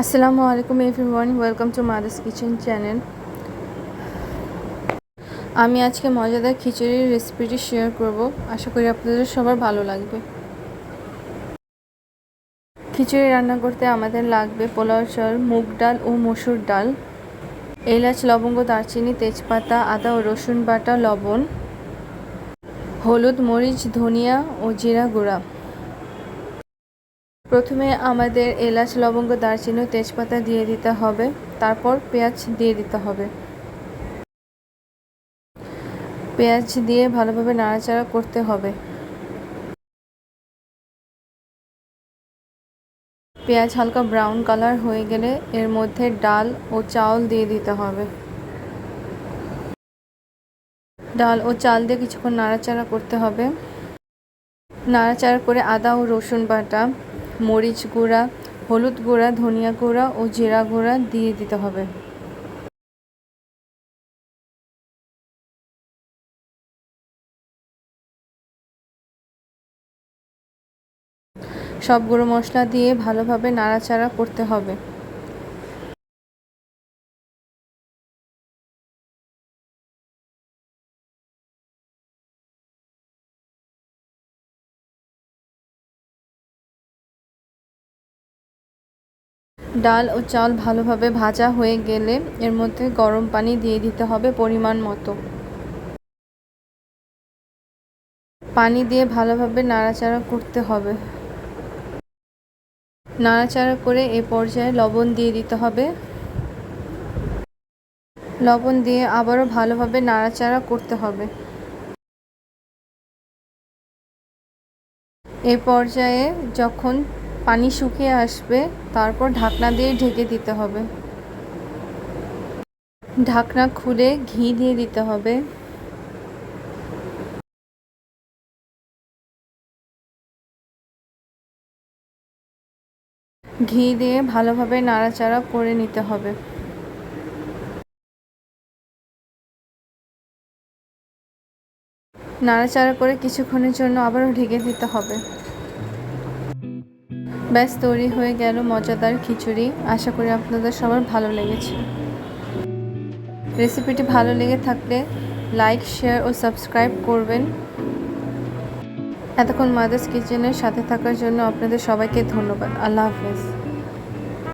আসসালামু আলাইকুম everyone welcome to mother's kitchen channel আমি আজকে মজাদার খিচুড়ির রেসিপিটি শেয়ার করব। আশা করি আপনাদের সবার ভালো লাগবে। খিচুড়ি রান্না করতে আমাদের লাগবে পোলাও চাল, মুগ ডাল ও মসুর ডাল, এলাচ, লবঙ্গ, দারচিনি, তেজপাতা, আদা ও রসুন বাটা, লবণ, হলুদ, মরিচ, ধনিয়া ও জিরা গুঁড়া। প্রথমে আমাদের এলাচ, লবঙ্গ, দারচিনি তেজপাতা দিয়ে দিতে হবে। তারপর পেঁয়াজ দিয়ে দিতে হবে। পেঁয়াজ দিয়ে ভালোভাবে নাড়াচাড়া করতে হবে। পেঁয়াজ হালকা ব্রাউন কালার হয়ে গেলে এর মধ্যে ডাল ও চাউল দিয়ে দিতে হবে। ডাল ও চাল দিয়ে কিছুক্ষণ নাড়াচাড়া করতে হবে। নাড়াচাড়া করে আদা ও রসুন বাটা মরিচ গুঁড়া, হলুদ গুঁড়া, ধনিয়া গুঁড়া ও জিরা গুঁড়া দিয়ে দিতে হবে। সব মশলা দিয়ে ভালোভাবে নাড়াচাড়া করতে হবে। ডাল ও চাল ভালোভাবে ভাজা হয়ে গেলে এর মধ্যে গরম পানি দিয়ে দিতে হবে পরিমাণ মতো। পানি দিয়ে ভালোভাবে নাড়াচাড়া করতে হবে। নাড়াচাড়া করে এ পর্যায়ে লবণ দিয়ে দিতে হবে। লবণ দিয়ে আবারও ভালোভাবে নাড়াচাড়া করতে হবে। এ পর্যায়ে যখন পানি শুকিয়ে আসবে, তারপর ঢাকনা দিয়ে ঢেকে দিতে হবে। ঢাকনা খুলে ঘি দিয়ে দিতে হবে। ঘি দিয়ে ভালোভাবে নাড়াচাড়া করে নিতে হবে। নাড়াচাড়া করে কিছুক্ষণের জন্য আবারও ঢেকে দিতে হবে। ব্যাস, তৈরি হয়ে গেল মজাদার খিচুড়ি। আশা করি আপনাদের সবার ভালো লেগেছে। রেসিপিটি ভালো লেগে থাকলে লাইক, শেয়ার ও সাবস্ক্রাইব করবেন। এতক্ষণ মাদার্স কিচেনের সাথে থাকার জন্য আপনাদের সবাইকে ধন্যবাদ। আল্লাহ হাফেজ।